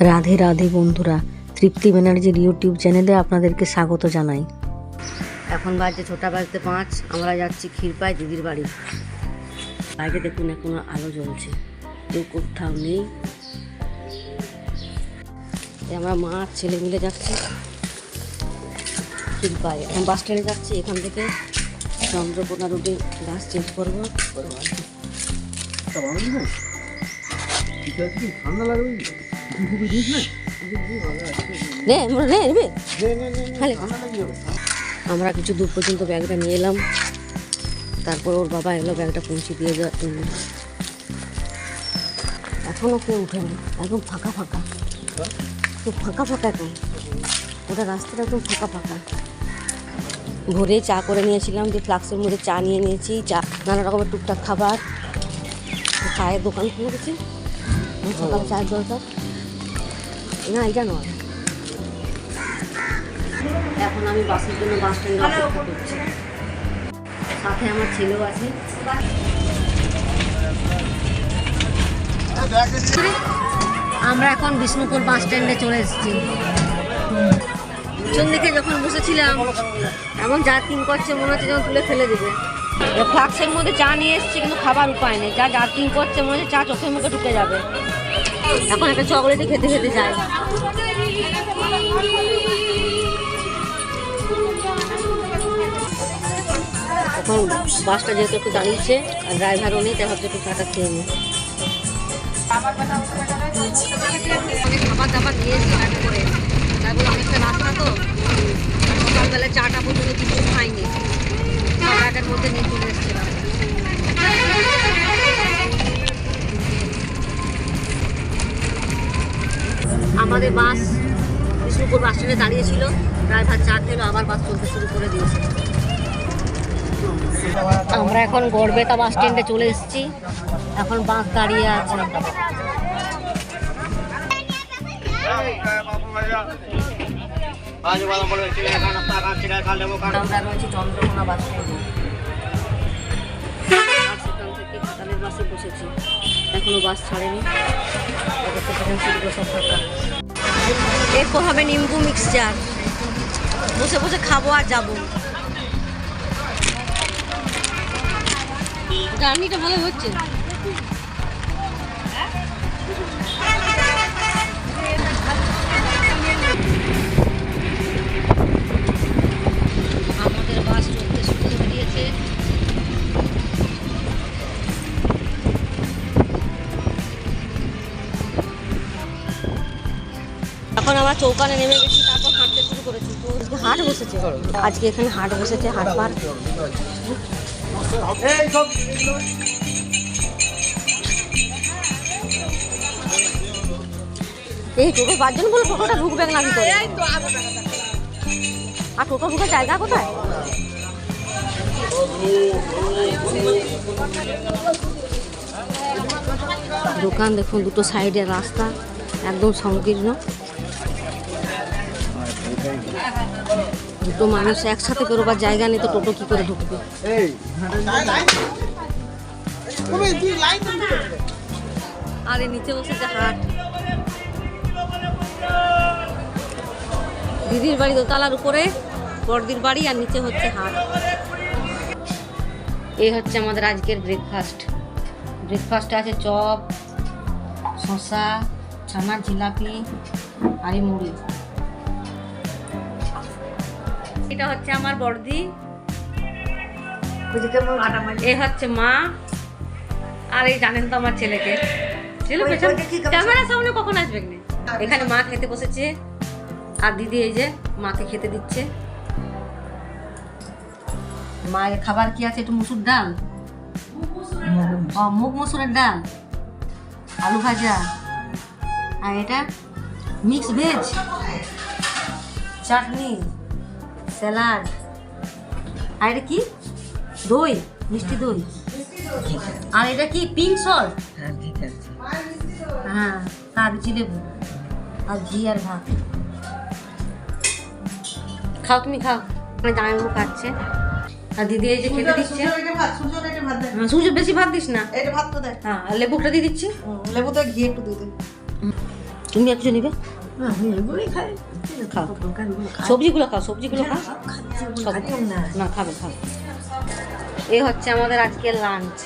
রাধে রাধে বন্ধুরা, তৃপ্তি ব্যানার্জির ইউটিউব চ্যানেলে আপনাদেরকে স্বাগত জানাই। এখন বাজছে ছোটা বাজতে পাঁচ, আমরা যাচ্ছি ক্ষীরপাই দিদির বাড়ি। বাইরে দেখুন এখনও আলো জ্বলছে, কেউ কোথাও নেই। আমরা মা আর ছেলে মিলে যাচ্ছি ক্ষীরপাই। এখন বাস স্ট্যান্ডে যাচ্ছি, এখান থেকে চন্দ্রকোনা রুটে বাস চেঞ্জ করব। আর কি। নে, আমরা নে নেবে আমরা কিছু দূর পর্যন্ত ব্যাগটা নিয়ে এলাম। তারপর ওর বাবা এলো, ব্যাগটা পৌঁছে দিয়ে যাওয়ার জন্য। এখনও কেউ উঠেনি একদম ফাঁকা ফাঁকা। খুব ফাঁকা ফাঁকা এখন ওটা রাস্তাটা একদম ফাঁকা ফাঁকা। ভোরে চা করে নিয়েছিলাম, যে ফ্লাক্সের মধ্যে চা নিয়ে নিয়েছি, চা, নানা রকমের টুকটাক খাবার। চায়ের দোকান খুলে গেছি সকালে চায়ের দরকার। না এটা নয়। এখন আমি বাসের জন্য বাস স্ট্যান্ডে অপেক্ষা করছি। সাথে আমার ছেলেও আছে। আমরা এখন বিষ্ণুপুর বাস স্ট্যান্ডে চলে এসেছি। পিছন দিকে যখন বসেছিলাম এমন যা তিন করছে মনে হচ্ছে যেমন তুলে ফেলে দেবে। ফ্লাক্সের মধ্যে চা নিয়ে এসেছি কিন্তু খাবার উপায় নেই। যা জার্কিং করছে মনে হচ্ছে চা চোখের মুখে ঢুকে যাবে। এখন একটা চকলেটই খেতে খেতে যায়। এখন বাসটা যেহেতু একটু দাঁড়িয়েছে, আর ড্রাইভারও নেই, তাই ভাবছি একটু চাটা খেয়ে নিই। খাবার দাবার করে তাই অনেকটা রাস্তা তো। আমাদের বাস বিষ্ণুপুর বাস স্ট্যান্ডে দাঁড়িয়েছিল। ড্রাইভার চা খেলো আবার বাস চলতে শুরু করে দিয়েছে। আমরা এখন গড়বেতা বাস স্ট্যান্ডে চলে এসেছি। এখন বাস দাঁড়িয়ে আছে। চন্দ্রকোনা বাস স্ট্যান্ডে। থেকে বাসে বসেছি। এখনও বাস ছাড়েনি। এরপর হবে নিম্বু মিক্সচার বসে বসে খাব আর যাব। জার্নিটা ভালো হচ্ছে। এখন আমরা চৌকানে নেমে গেছি তারপর হাঁটতে শুরু করেছি। তো আজকে হাট বসেছে। আজকে এখানে হাট বসেছে হাট বার এই টোটো পাঁচজন বলে টোটোটা ঢুকবে না ভিতরে। আর টোটো ঢুকে জায়গা কোথায়? দোকান দেখুন দুটো সাইডে রাস্তা একদম সংকীর্ণ। দুটো মানুষ একসাথে বেরোবার জায়গা নেই তো টোটো কি করে ঢুকবে? আরে নিচে বসেছে হাট। দিদির বাড়ি দোতলার উপরে বড়দির বাড়ি আর নিচে হচ্ছে হাট। এই হচ্ছে আমাদের আজকের ব্রেকফাস্ট ব্রেকফাস্টে আছে চপ শসা ছানার জিলাপি আর মুড়ি। এটা হচ্ছে আমার বড়দি। এ হচ্ছে মা। আর এই জানেন তো আমার ছেলেকে। ছেলে ক্যামেরার সামনে কখন আসবে এখানে? মা খেতে বসেছে। আর দিদি এই যে মাকে খেতে দিচ্ছে। মায়ের খাবার কি আছে? একটু মুসুর ডাল? ও মুগ মসুরের ডাল। আলু ভাজা। আর এটা মিক্স ভেজ। চাটনি। স্যালাড। আর এটা কি? দই মিষ্টি দই। আর এটা কি? Pink salt? হ্যাঁ তার জিলেবু আর ঘি আর ভাত। খাও তুমি খাও। আমার জামাইবাবু খাচ্ছে। আর দিদি এই যে খেতে দিচ্ছে। হ্যাঁ, সূর্য বেশি ভাত দিস না। এটা ভাত তো দেয় হ্যাঁ আর লেবুটা দিয়ে দিচ্ছি। লেবুতে ঘি একটু দিয়ে দে। তুমি আর কিছু নিবে। না আমি খাই। খাও। সবজিগুলো খাও সবজিগুলো খাও না না খাবে খাবে এ হচ্ছে আমাদের আজকে লাঞ্চ